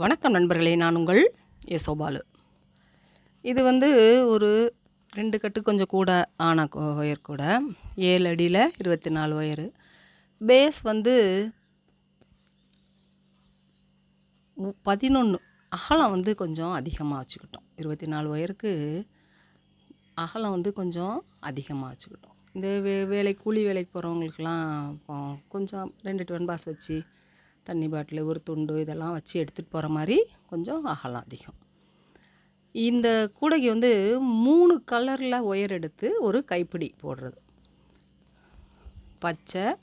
வணக்கம் நண்பர்களே நான் உங்கள் யசோபாலு இது வந்து ஒரு ரெண்டு கட்டு கொஞ்சம் கூட ஆன ஒயர் கூட. ஏழு அடியில் இருபத்தி நாலு ஒயரு. பேஸ் வந்து பதினொன்று அகலம் வந்து கொஞ்சம் அதிகமாக வச்சுக்கிட்டோம். இருபத்தி நாலு ஒயருக்கு அகலம் வந்து கொஞ்சம் அதிகமாக வச்சுக்கிட்டோம். இந்த வே வேலை கூலி வேலைக்கு போகிறவங்களுக்குலாம் கொஞ்சம் ரெண்டு டுவன் பாஸ் வச்சு தண்ணி பாட்டில் ஒரு துண்டு இதெல்லாம் வச்சு எடுத்துகிட்டு போகிற மாதிரி கொஞ்சம் அகலம் அதிகம். இந்த கூடைக்கு வந்து மூணு கலரில் ஒயர் எடுத்து ஒரு கைப்பிடி போடுறது. பச்சை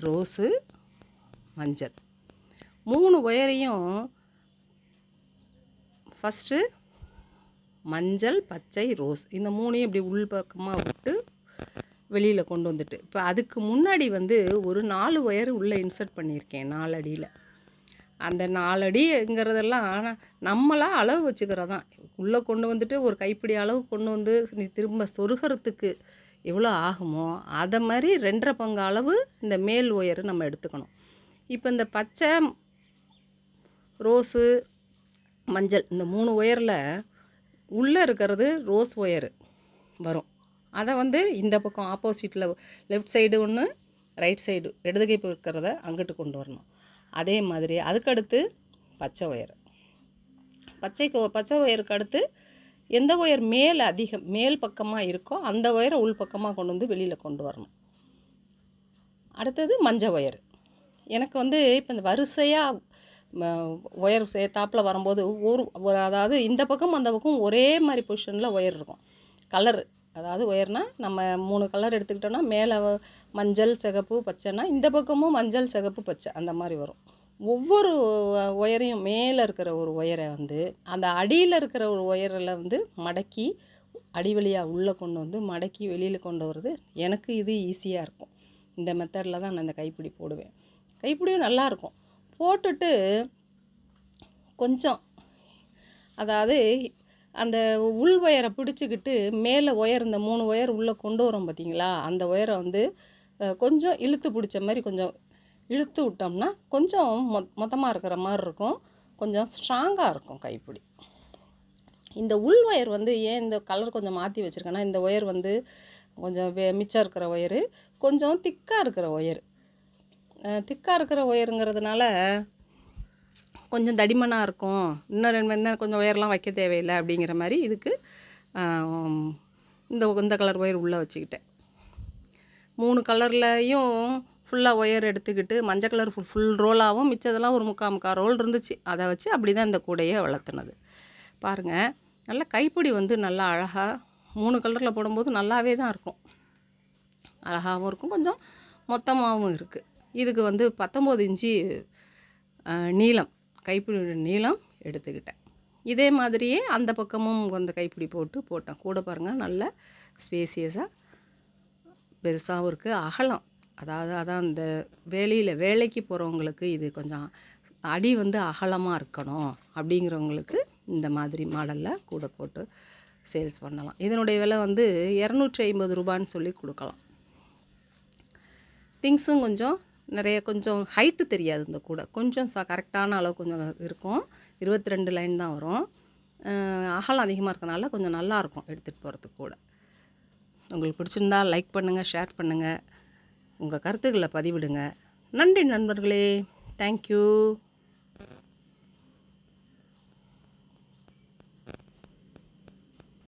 ரோஸு மஞ்சள். மூணு ஒயரையும் ஃபஸ்ட்டு மஞ்சள் பச்சை ரோஸ் இந்த மூணையும் இப்படி உள் பக்கமாக விட்டு வெளியில் கொண்டு வந்துட்டு. இப்போ அதுக்கு முன்னாடி வந்து ஒரு நாலு ஒயர் உள்ளே இன்சர்ட் பண்ணியிருக்கேன் நாலு அடியில். அந்த நாலு அடிங்கிறதெல்லாம் நம்மளாக அளவு வச்சுக்கிறதான். உள்ளே கொண்டு வந்துட்டு ஒரு கைப்பிடி அளவு கொண்டு வந்து நீ திரும்ப சொருகிறதுக்கு எவ்வளோ ஆகுமோ அதை மாதிரி ரெண்டரை பங்கு அளவு இந்த மேல் ஒயர் நம்ம எடுத்துக்கணும். இப்போ இந்த பச்சை ரோஸு மஞ்சள் இந்த மூணு ஒயரில் உள்ளே இருக்கிறது ரோஸ் ஒயரு வரும். அதை வந்து இந்த பக்கம் ஆப்போசிட்டில் லெஃப்ட் சைடு ஒன்று ரைட் சைடு இடது இருக்கிறத அங்கிட்டு கொண்டு வரணும். அதே மாதிரி அதுக்கடுத்து பச்சை ஒயர் பச்சை கொ- பச்சை ஒயருக்கு அடுத்து எந்த ஒயர் மேல் அதிகம் மேல் பக்கமாக இருக்கோ அந்த ஒயரை உள் பக்கமாக கொண்டு வந்து வெளியில் கொண்டு வரணும். அடுத்தது மஞ்சள் ஒயர் எனக்கு வந்து இப்போ இந்த வரிசையாக ஒயர் சேர்த்தாப்பில் வரும்போது ஒரு ஒரு அதாவது இந்த பக்கம் அந்த பக்கம் ஒரே மாதிரி பொசிஷனில் ஒயர் இருக்கும். கலரு அதாவது ஒயர்னால் நம்ம மூணு கலர் எடுத்துக்கிட்டோன்னா மேலே மஞ்சள் சிகப்பு பச்சைனா இந்த பக்கமும் மஞ்சள் சிகப்பு பச்சை அந்த மாதிரி வரும். ஒவ்வொரு ஒயரையும் மேலே இருக்கிற ஒரு ஒயரை வந்து அந்த அடியில் இருக்கிற ஒரு ஒயரில் வந்து மடக்கி அடி வழியாக உள்ளே கொண்டு வந்து மடக்கி வெளியில் கொண்டு வர்றது எனக்கு இது ஈஸியாக இருக்கும். இந்த மெத்தடில் தான் நான் அந்த கைப்பிடி போடுவேன். கைப்பிடியும் நல்லாயிருக்கும் போட்டுட்டு கொஞ்சம் அதாவது அந்த உள் ஒயரை பிடிச்சிக்கிட்டு மேலே ஒயர் இந்த மூணு ஒயர் உள்ளே கொண்டு வரோம் பார்த்தீங்களா அந்த ஒயரை வந்து கொஞ்சம் இழுத்து பிடிச்ச மாதிரி கொஞ்சம் இழுத்து விட்டோம்னா கொஞ்சம் மொ மொத்தமாக இருக்கிற மாதிரி இருக்கும். கொஞ்சம் ஸ்ட்ராங்காக இருக்கும் கைப்பிடி. இந்த உள் ஒயர் வந்து ஏன் இந்த கலர் கொஞ்சம் மாற்றி வச்சுருக்கேன்னா இந்த ஒயர் வந்து கொஞ்சம் வே மிச்சம் இருக்கிற ஒயரு கொஞ்சம் திக்காக இருக்கிற ஒயர். திக்காக இருக்கிற ஒயருங்கிறதுனால கொஞ்சம் தடிமனாக இருக்கும். இன்னும் ரெண்டு இன்னும் கொஞ்சம் ஒயர்லாம் வைக்க தேவையில்லை அப்படிங்கிற மாதிரி இதுக்கு இந்த இந்த கலர் ஒயர் உள்ளே வச்சுக்கிட்டேன். மூணு கலர்லையும் ஃபுல்லாக ஒயர் எடுத்துக்கிட்டு மஞ்சள் கலர் ஃபுல் ஃபுல் ரோலாகவும் மிச்சதெல்லாம் ஒரு முக்கால் முக்கால் ரோல் இருந்துச்சு. அதை வச்சு அப்படி தான் இந்த கூடையை வளர்த்துனது. பாருங்கள் நல்லா கைப்பிடி வந்து நல்லா அழகாக மூணு கலரில் போடும்போது நல்லாவே தான் இருக்கும். அழகாகவும் இருக்கும் கொஞ்சம் மொத்தமாகவும் இருக்குது இதுக்கு வந்து பத்தொம்போது இன்ச்சு நீளம் கைப்பிடி நீளம் எடுத்துக்கிட்டேன். இதே மாதிரியே அந்த பக்கமும் அந்த கைப்பிடி போட்டு போட்டேன். கூட பாருங்கள் நல்ல ஸ்பேசியஸாக பெருசாகவும் இருக்குது அகலம் அதாவது அதான் இந்த வேலையில் வேலைக்கு போகிறவங்களுக்கு இது கொஞ்சம் அடி வந்து அகலமாக இருக்கணும் அப்படிங்கிறவங்களுக்கு இந்த மாதிரி மாடலில் கூட போட்டு சேல்ஸ் பண்ணலாம். இதனுடைய விலை வந்து இரநூற்றி ஐம்பது ரூபான்னு சொல்லி கொடுக்கலாம். திங்ஸும் கொஞ்சம் நிறைய கொஞ்சம் ஹைட்டு தெரியாது இந்த கூடை. கொஞ்சம் ச கரெக்டான அளவு கொஞ்சம் இருக்கும். இருபத்தி ரெண்டு லைன் தான் வரும். அகலம் அதிகமாக இருக்கனால கொஞ்சம் நல்லாயிருக்கும் எடுத்துகிட்டு போகிறதுக்கு கூட. உங்களுக்கு பிடிச்சிருந்தா லைக் பண்ணுங்கள் ஷேர் பண்ணுங்கள் உங்கள் கருத்துக்களை பதிவிடுங்க. நன்றி நண்பர்களே. தேங்க்யூ